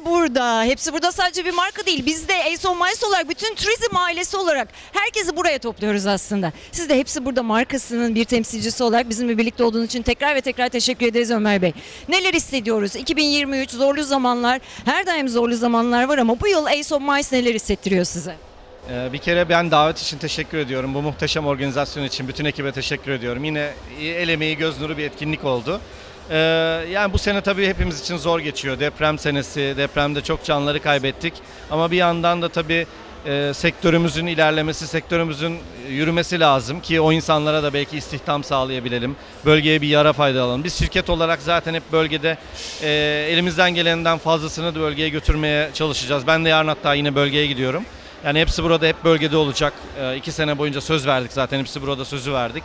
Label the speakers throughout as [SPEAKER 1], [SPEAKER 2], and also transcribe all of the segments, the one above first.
[SPEAKER 1] Hepsi burada. Hepsi burada sadece bir marka değil. Biz de of Mice olarak bütün turizm ailesi olarak herkesi buraya topluyoruz aslında. Siz de hepsi burada markasının bir temsilcisi olarak bizimle birlikte olduğunuz için tekrar ve tekrar teşekkür ederiz Ömer Bey. Neler hissediyoruz? 2023 zorlu zamanlar. Her daim zorlu zamanlar var ama bu yıl of Mice neler hissettiriyor size?
[SPEAKER 2] Ee, Bir kere ben davet için teşekkür ediyorum. Bu muhteşem organizasyon için bütün ekibe teşekkür ediyorum. Yine el emeği göz nuru bir etkinlik oldu. Ee, Yani bu sene tabii hepimiz için zor geçiyor. Deprem senesi, depremde çok canları kaybettik. Ama bir yandan da tabii e, sektörümüzün ilerlemesi, sektörümüzün yürümesi lazım ki o insanlara da belki istihdam sağlayabilelim. Bölgeye bir yara faydalanalım. Biz şirket olarak zaten hep bölgede e, elimizden gelenden fazlasını da bölgeye götürmeye çalışacağız. Ben de yarın hatta yine bölgeye gidiyorum. Yani hepsi burada hep bölgede olacak. Ee, iki sene boyunca söz verdik zaten hepsi burada sözü verdik.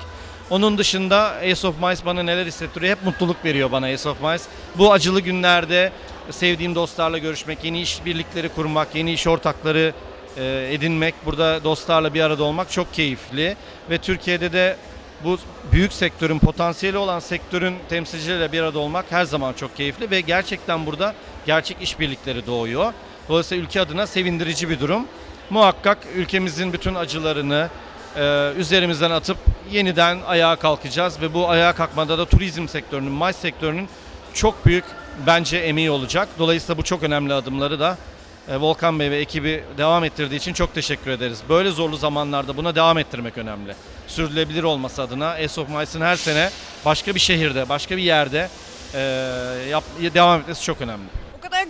[SPEAKER 2] Onun dışında Ace of Mice bana neler hissettiriyor? Hep mutluluk veriyor bana Ace of Mice. Bu acılı günlerde sevdiğim dostlarla görüşmek, yeni iş birlikleri kurmak, yeni iş ortakları e, edinmek, burada dostlarla bir arada olmak çok keyifli. Ve Türkiye'de de bu büyük sektörün, potansiyeli olan sektörün temsilcileriyle bir arada olmak her zaman çok keyifli ve gerçekten burada gerçek işbirlikleri doğuyor. Dolayısıyla ülke adına sevindirici bir durum. Muhakkak ülkemizin bütün acılarını e, üzerimizden atıp yeniden ayağa kalkacağız ve bu ayağa kalkmada da turizm sektörünün, maç sektörünün çok büyük bence emeği olacak. Dolayısıyla bu çok önemli adımları da e, Volkan Bey ve ekibi devam ettirdiği için çok teşekkür ederiz. Böyle zorlu zamanlarda buna devam ettirmek önemli. Sürdürülebilir olması adına Ace of Mice'ın her sene başka bir şehirde, başka bir yerde e, yap, devam etmesi çok önemli.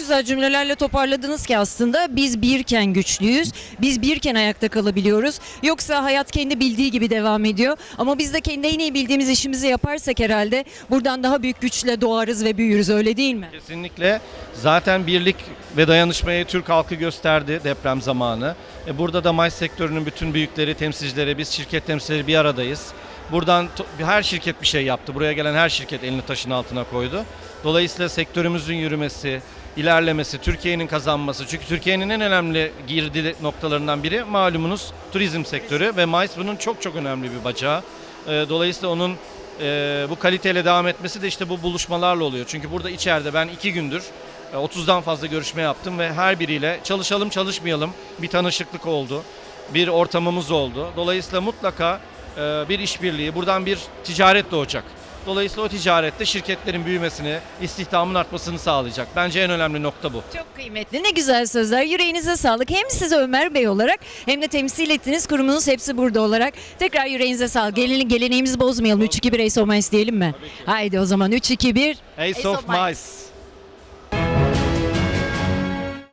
[SPEAKER 1] Güzel cümlelerle toparladınız ki aslında biz birken güçlüyüz. Biz birken ayakta kalabiliyoruz. Yoksa hayat kendi bildiği gibi devam ediyor. Ama biz de kendi en iyi bildiğimiz işimizi yaparsak herhalde buradan daha büyük güçle doğarız ve büyürüz öyle değil mi?
[SPEAKER 2] Kesinlikle. Zaten birlik ve dayanışmayı Türk halkı gösterdi deprem zamanı. E, Burada da maç sektörünün bütün büyükleri, temsilcileri, biz şirket temsilcileri bir aradayız. Buradan her şirket bir şey yaptı. Buraya gelen her şirket elini taşın altına koydu. Dolayısıyla sektörümüzün yürümesi, ilerlemesi, Türkiye'nin kazanması. Çünkü Türkiye'nin en önemli girdi noktalarından biri malumunuz turizm sektörü ve MICE bunun çok çok önemli bir bacağı. E, Dolayısıyla onun e, bu kaliteyle devam etmesi de işte bu buluşmalarla oluyor. Çünkü burada içeride ben iki gündür e, 30'dan fazla görüşme yaptım ve her biriyle çalışalım çalışmayalım bir tanışıklık oldu. Bir ortamımız oldu. Dolayısıyla mutlaka e, bir işbirliği, buradan bir ticaret doğacak. Dolayısıyla o ticarette şirketlerin büyümesini, istihdamın artmasını sağlayacak. Bence en önemli nokta bu.
[SPEAKER 1] Çok kıymetli. Ne güzel sözler. Yüreğinize sağlık. Hem siz Ömer Bey olarak hem de temsil ettiğiniz kurumunuz hepsi burada olarak. Tekrar yüreğinize sağlık. Gelin, geleneğimizi bozmayalım. 3-2-1 Ace of Mice diyelim mi? Haydi o zaman 3-2-1.
[SPEAKER 2] Ace,
[SPEAKER 1] Ace
[SPEAKER 2] of
[SPEAKER 1] of Mice.
[SPEAKER 2] Mice.